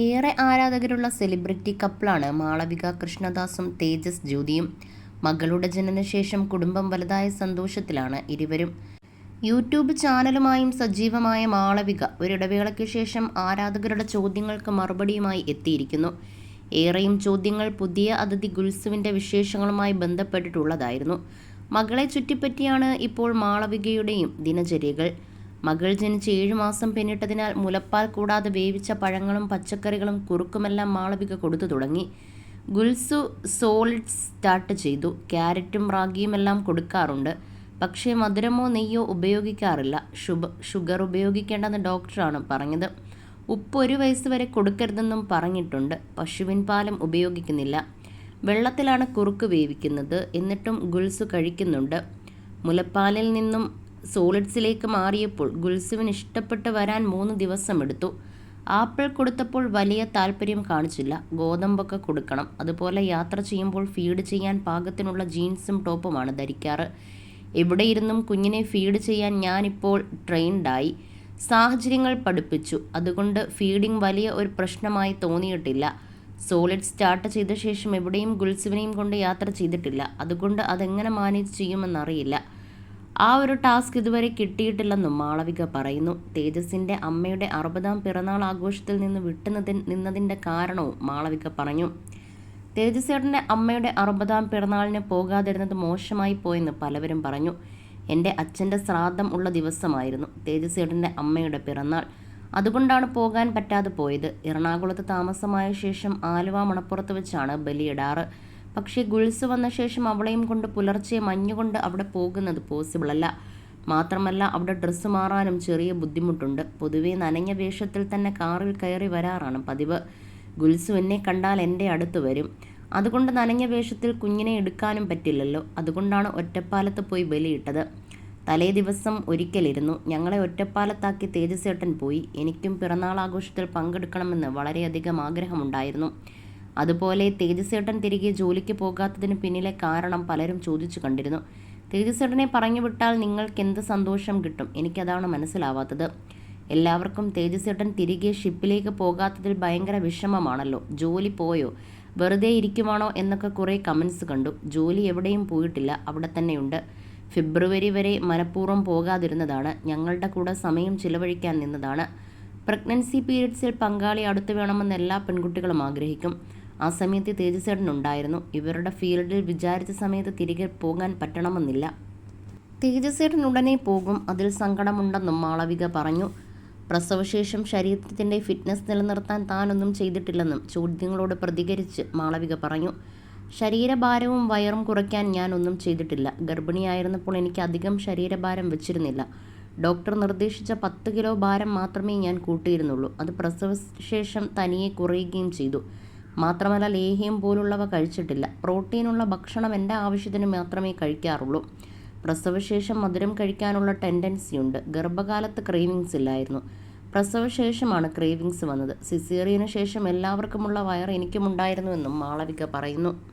ഏറെ ആരാധകരുള്ള സെലിബ്രിറ്റി കപ്പിളാണ് മാളവിക കൃഷ്ണദാസും തേജസ് ജ്യോതിയും. മകളുടെ ജനനശേഷം കുടുംബം വലുതായ സന്തോഷത്തിലാണ് ഇരുവരും. യൂട്യൂബ് ചാനലുമായും സജീവമായ മാളവിക ഒരിടവേളയ്ക്ക് ശേഷം ആരാധകരുടെ ചോദ്യങ്ങൾക്ക് മറുപടിയുമായി എത്തിയിരിക്കുന്നു. ഏറെയും ചോദ്യങ്ങൾ പുതിയ അതിഥി ഗുൽസുവിന്റെ വിശേഷങ്ങളുമായി ബന്ധപ്പെട്ടിട്ടുള്ളതായിരുന്നു. മകളെ ചുറ്റിപ്പറ്റിയാണ് ഇപ്പോൾ മാളവികയുടെയും ദിനചര്യകൾ. മകൾ ജനിച്ച് ഏഴു മാസം പിന്നിട്ടതിനാൽ മുലപ്പാൽ കൂടാതെ വേവിച്ച പഴങ്ങളും പച്ചക്കറികളും കുറുക്കുമെല്ലാം മാളവിക കൊടുത്തു തുടങ്ങി. ഗുൽസു സോളിഡ്സ് സ്റ്റാർട്ട് ചെയ്തു. ക്യാരറ്റും റാഗിയുമെല്ലാം കൊടുക്കാറുണ്ട്. പക്ഷേ മധുരമോ നെയ്യോ ഉപയോഗിക്കാറില്ല. ഷുബ ഷുഗർ ഉപയോഗിക്കേണ്ടെന്ന് ഡോക്ടറാണ് പറഞ്ഞത്. ഉപ്പ് ഒരു വയസ്സ് വരെ കൊടുക്കരുതെന്നും പറഞ്ഞിട്ടുണ്ട്. പശുവിൻ പാലും ഉപയോഗിക്കുന്നില്ല. വെള്ളത്തിലാണ് കുറുക്ക് വേവിക്കുന്നത്. എന്നിട്ടും ഗുൽസു കഴിക്കുന്നുണ്ട്. മുലപ്പാലിൽ നിന്നും സോളിഡ്സിലേക്ക് മാറിയപ്പോൾ ഗുൽസുവിന് ഇഷ്ടപ്പെട്ട് വരാൻ മൂന്ന് ദിവസമെടുത്തു ആപ്പിൾ കൊടുത്തപ്പോൾ വലിയ താല്പര്യം കാണിച്ചില്ല. ഗോതമ്പൊക്കെ കൊടുക്കണം. അതുപോലെ യാത്ര ചെയ്യുമ്പോൾ ഫീഡ് ചെയ്യാൻ പാകത്തിനുള്ള ജീൻസും ടോപ്പുമാണ് ധരിക്കാറ്. എവിടെയിരുന്നും കുഞ്ഞിനെ ഫീഡ് ചെയ്യാൻ ഞാനിപ്പോൾ ട്രെയിൻഡായി സാഹചര്യങ്ങൾ പഠിപ്പിച്ചു. അതുകൊണ്ട് ഫീഡിംഗ് വലിയ ഒരു പ്രശ്നമായി തോന്നിയിട്ടില്ല. സോളിഡ് സ്റ്റാർട്ട് ചെയ്ത ശേഷം എവിടെയും ഗുൽസുവിനെയും കൊണ്ട് യാത്ര ചെയ്തിട്ടില്ല. അതുകൊണ്ട് അതെങ്ങനെ മാനേജ് ചെയ്യുമെന്നറിയില്ല. ആ ഒരു ടാസ്ക് ഇതുവരെ കിട്ടിയിട്ടില്ലെന്നും മാളവിക പറയുന്നു. തേജസിന്റെ അമ്മയുടെ അറുപതാം പിറന്നാൾ ആഘോഷത്തിൽ നിന്ന് വിട്ടുനിതി നിന്നതിന്റെ കാരണവും മാളവിക പറഞ്ഞു. തേജസേട്ടന്റെ അമ്മയുടെ അറുപതാം പിറന്നാളിന് പോകാതിരുന്നത് മോശമായി പോയെന്ന് പലവരും പറഞ്ഞു. എന്റെ അച്ഛന്റെ ശ്രാദ്ധം ഉള്ള ദിവസമായിരുന്നു തേജസേട്ടന്റെ അമ്മയുടെ പിറന്നാൾ. അതുകൊണ്ടാണ് പോകാൻ പറ്റാതെ പോയത്. എറണാകുളത്ത് താമസമായ ശേഷം ആലുവ മണപ്പുറത്ത് വെച്ചാണ് ബലിയിടാറ്. പക്ഷേ ഗുൾസ് വന്ന ശേഷം അവളെയും കൊണ്ട് പുലർച്ചെ മഞ്ഞുകൊണ്ട് അവിടെ പോകുന്നത് പോസിബിൾ അല്ല. മാത്രമല്ല അവിടെ ഡ്രസ്സ് മാറാനും ചെറിയ ബുദ്ധിമുട്ടുണ്ട്. പൊതുവെ നനഞ്ഞ വേഷത്തിൽ തന്നെ കാറിൽ കയറി വരാറാണ് പതിവ്. ഗുൽസു എന്നെ കണ്ടാൽ എന്റെ അടുത്ത് വരും. അതുകൊണ്ട് നനഞ്ഞ വേഷത്തിൽ കുഞ്ഞിനെ എടുക്കാനും പറ്റില്ലല്ലോ. അതുകൊണ്ടാണ് ഒറ്റപ്പാലത്ത് പോയി ബലിയിട്ടത്. തലേ ദിവസം ഒരിക്കലിരുന്നു. ഞങ്ങളെ ഒറ്റപ്പാലത്താക്കി തേജസേട്ടൻ പോയി. എനിക്കും പിറന്നാൾ ആഘോഷത്തിൽ പങ്കെടുക്കണമെന്ന് വളരെയധികം ആഗ്രഹമുണ്ടായിരുന്നു. അതുപോലെ തേജസ്സേട്ടൻ തിരികെ ജോലിക്ക് പോകാത്തതിന് പിന്നിലെ കാരണം പലരും ചോദിച്ചു കണ്ടിരുന്നു. തേജസ്സേട്ടനെ പറഞ്ഞു വിട്ടാൽ നിങ്ങൾക്ക് എന്ത് സന്തോഷം കിട്ടും? എനിക്കതാണ് മനസ്സിലാവാത്തത്. എല്ലാവർക്കും തേജസ്സേട്ടൻ തിരികെ ഷിപ്പിലേക്ക് പോകാത്തതിൽ ഭയങ്കര വിഷമമാണല്ലോ. ജോലി പോയോ? വെറുതെ ഇരിക്കുവാണോ? എന്നൊക്കെ കുറേ കമൻസ് കണ്ടു. ജോലി എവിടെയും പോയിട്ടില്ല. അവിടെ തന്നെയുണ്ട്. ഫെബ്രുവരി വരെ മനഃപൂർവം പോകാതിരുന്നതാണ്. ഞങ്ങളുടെ കൂടെ സമയം ചിലവഴിക്കാൻ നിന്നതാണ്. പ്രഗ്നൻസി പീരീഡ്സിൽ പങ്കാളി അടുത്ത് വേണമെന്ന് എല്ലാ പെൺകുട്ടികളും ആഗ്രഹിക്കും. ആ സമയത്ത് തേജസ്സേട്ടൻ ഉണ്ടായിരുന്നു ഇവരുടെ ഫീൽഡിൽ വിചാരിച്ച സമയത്ത് തിരികെ പോകാൻ പറ്റണമെന്നില്ല. തേജസ്സേട്ടൻ ഉടനെ പോകും. അതിൽ സങ്കടമുണ്ടെന്നും മാളവിക പറഞ്ഞു. പ്രസവശേഷം ശരീരത്തിന്റെ ഫിറ്റ്നസ് നിലനിർത്താൻ താനൊന്നും ചെയ്തിട്ടില്ലെന്നും ചോദ്യങ്ങളോട് പ്രതികരിച്ച് മാളവിക പറഞ്ഞു. ശരീരഭാരവും വയറും കുറയ്ക്കാൻ ഞാനൊന്നും ചെയ്തിട്ടില്ല. ഗർഭിണിയായിരുന്നപ്പോൾ എനിക്ക് അധികം ശരീരഭാരം വെച്ചിരുന്നില്ല. ഡോക്ടർ നിർദ്ദേശിച്ച പത്ത് കിലോ ഭാരം മാത്രമേ ഞാൻ കൂട്ടിയിരുന്നുള്ളൂ. അത് പ്രസവശേഷം തനിയെ കുറയുകയും ചെയ്തു. മാത്രമല്ല ലേഹ്യം പോലുള്ളവ കഴിച്ചിട്ടില്ല. പ്രോട്ടീനുള്ള ഭക്ഷണം എന്റെ ആവശ്യത്തിന് മാത്രമേ കഴിക്കാറുള്ളൂ. പ്രസവശേഷം മധുരം കഴിക്കാനുള്ള ടെൻഡൻസി ഉണ്ട്. ഗർഭകാലത്ത് ക്രേവിങ്സ് ഇല്ലായിരുന്നു. പ്രസവശേഷമാണ് ക്രേവിങ്സ് വന്നത്. സിസേറിയന് ശേഷം എല്ലാവർക്കുമുള്ള വയർ എനിക്കുമുണ്ടായിരുന്നുവെന്നും മാളവിക പറയുന്നു.